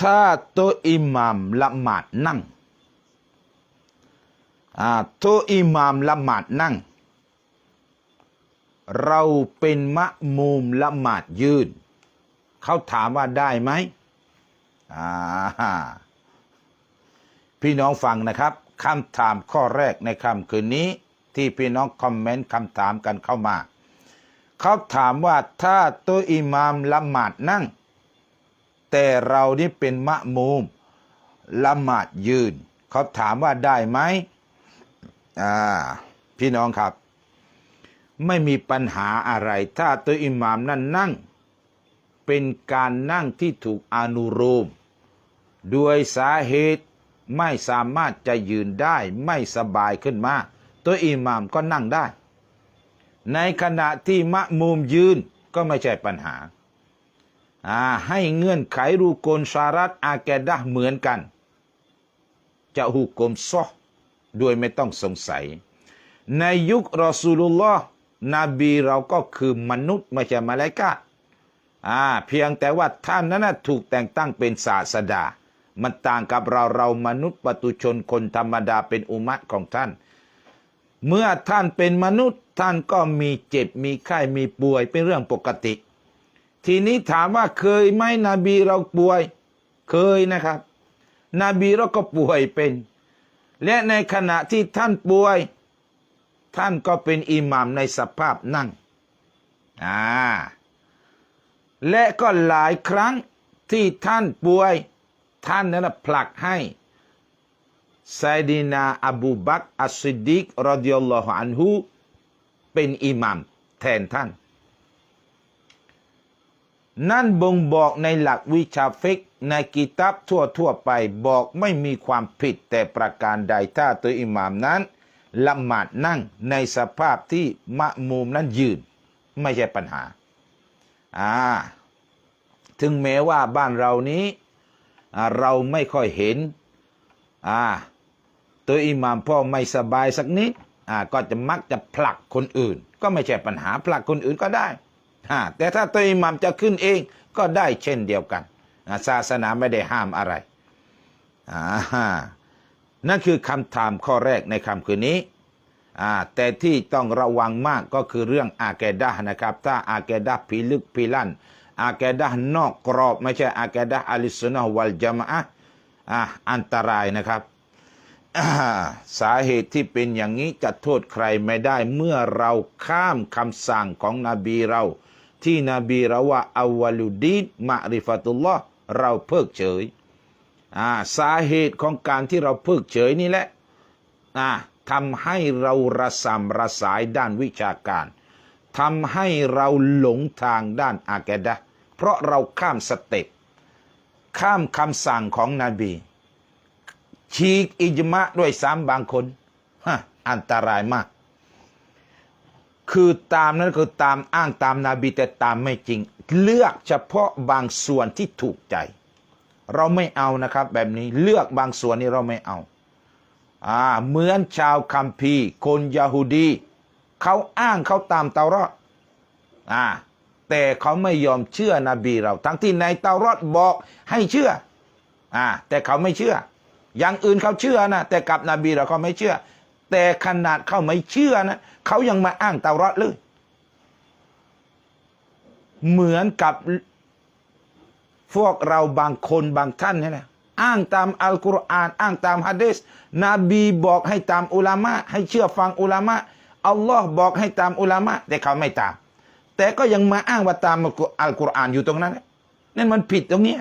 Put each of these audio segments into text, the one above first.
ถ้าตัวอิหมามละหมาดนั่งตัวอิหมามละหมาดนั่ง เราเป็นมะมุมละหมาดยืน เขาถามว่าได้ไหมพี่น้องฟังนะครับคำถามข้อแรกในคำคืนนี้ ที่พี่น้องคอมเมนต์คำถามกันเข้ามา เขาถามว่าถ้าตัวอิหมามละหมาดนั่ง แต่เรานี่เป็นมะมุมละหมาดยืน เขาถามว่าได้ไหมอ่าพี่น้องครับ ไม่มีปัญหาอะไร ถ้าตัวอิหมามนั่นนั่ง เป็นการนั่งที่ถูกอนุโลมด้วยสาเหตุไม่สามารถจะยืนได้ไม่สบายขึ้นมา ตัวอิหมามก็นั่งได้ ในขณะที่มะมุมยืนก็ไม่ใช่ปัญหาอ่า ให้เงื่อนไขรูกลสารัตอาแกดะเหมือนกัน จะหุกกลมซอโดยไม่ต้องสงสัย ในยุครอสูลุลลอฮ์นบีเราก็คือมนุษย์ไม่ใช่มาลายกาอ่าเพียงแต่ว่าท่านนั้นถูกแต่งตั้งเป็นศาสดา มันต่างกับเราเรามนุษย์ปตุชนคนธรรมดาเป็นอุมัตของท่าน เมื่อท่านเป็นมนุษย์ท่านก็มีเจ็บมีไข้มีป่วยเป็นเรื่องปกติ ทีนี้ถามว่าเคยไหมนบีเราป่วย เคยนะครับ นบีเราก็ป่วยเป็น และในขณะที่ท่านป่วย ท่านก็เป็นอิหมามในสภาพนั่งอ่าและก็หลายครั้งที่ท่านป่วย ท่านนั้นนะผลักให้ไซดีนาอบูบักอัสซิดดิกรดิยัลลอฮุอันฮูเป็นอิหมามแทนท่าน นั่นบ่งบอกในหลักวิชาฟิกในกิตับทั่วทั่วไปบอกไม่มีความผิดแต่ประการใดถ้าตัวอิหมามนั้นละหมาดนั่งในสภาพที่มะมุมนั้นยืน ไม่ใช่ปัญหาอ่าถึงแม้ว่าบ้านเรานี้เราไม่ค่อยเห็นอ่าตัวอิหมามพ่อไม่สบายสักนิดอ่าก็จะมักจะผลักคนอื่น ก็ไม่ใช่ปัญหาผลักคนอื่นก็ได้ แต่ถ้าตัวอิหมามจะขึ้นเองก็ได้เช่นเดียวกันาศาสนาไม่ได้ห้ามอะไรอ่านั่นคือคำถามข้อแรกในคำคืนนี้อ่าแต่ที่ต้องระวังมากก็คือเรื่องอาแกดะนะครับ ถ้าอาแกดะพิลึกพิลั่นอาแกดะนอกกรอบ ไม่ใช่อาแกดะอะลิสุนนะฮ์วัลจามะอะห์อ่าอันตรายนะครับ สาเหตุที่เป็นอย่างนี้จะโทษใครไม่ได้เมื่อเราข้ามคำสั่งของนบีเรา ที่นบีเราว่าอาวลุดีนมะริฟาตุลลอฮ์เราเพิกเฉยอ่าสาเหตุของการที่เราเพิกเฉยนี่แหละอ่าทำให้เราระสำระสายด้านวิชาการทำให้เราหลงทางด้านอาแกดะเพราะเราข้ามสเต็ปข้ามคำสั่งของนบี ฉีกอิจมะด้วยซ้ำบางคนฮะอันตรายมาก คือตามนั้นคือตามอ้างตามนาบีแต่ตามไม่จริง เลือกเฉพาะบางส่วนที่ถูกใจ เราไม่เอานะครับ แบบนี้เลือกบางส่วนนี้เราไม่เอาอ่าเหมือนชาวคัมภีร์คนยาฮูดีเขาอ้างเขาตามเตารอดอ่าแต่เขาไม่ยอมเชื่อนบีเรา ทั้งที่ในเตารอดบอกให้เชื่ออ่าแต่เขาไม่เชื่อ อย่างอื่นเขาเชื่อนะแต่กับนบีเราเขาไม่เชื่อ แต่ขนาดเขาไม่เชื่อนะเขายังมาอ้างเตารอดเลย เหมือนกับพวกเราบางคนบางท่านนี่แหละอ้างตามอัลกุรอาน อ้างตามฮะดีษนบีบอกให้ตามอุลามะให้เชื่อฟังอุลามะอัลลอฮ์บอกให้ตามอุลามะแต่เขาไม่ตาม แต่ก็ยังมาอ้างว่าตามอัลกุรอานอยู่ตรงนั้นนั่นมันผิดตรงนี้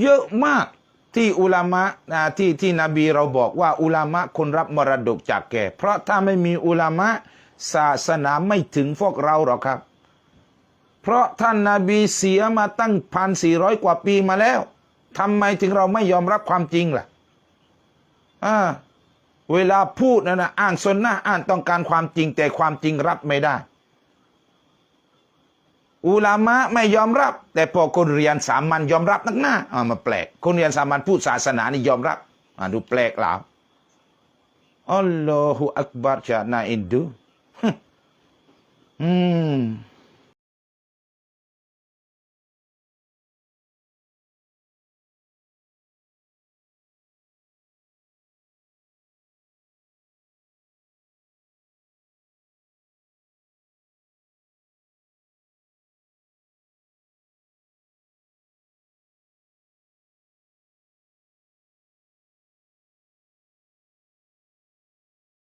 เยอะมาก ที่อุลามะนะที่ที่นบีเราบอกว่าอุลามะคนรับมรดกจากแกเพราะถ้าไม่มีอุลามะศาสนาไม่ถึงพวกเราหรอกครับ เพราะท่านนาบีเสียมาตั้งพันสี่ร้อยกว่าปีมาแล้วทำไมถึงเราไม่ยอมรับความจริงล่ะอ่าเวลาพูดนะนะอ้างสนนะอ้างต้องการความจริงแต่ความจริงรับไม่ได้ อุลามะไม่ยอมรับ แต่พอคนเรียนสามัญยอมรับนักหน้าอ่ามาแปลก คนเรียนสามัญพูดศาสนานี่ยอมรับอ่าดูแปลกแล้วอัลลอฮฺอักบารจานาอินดูอืม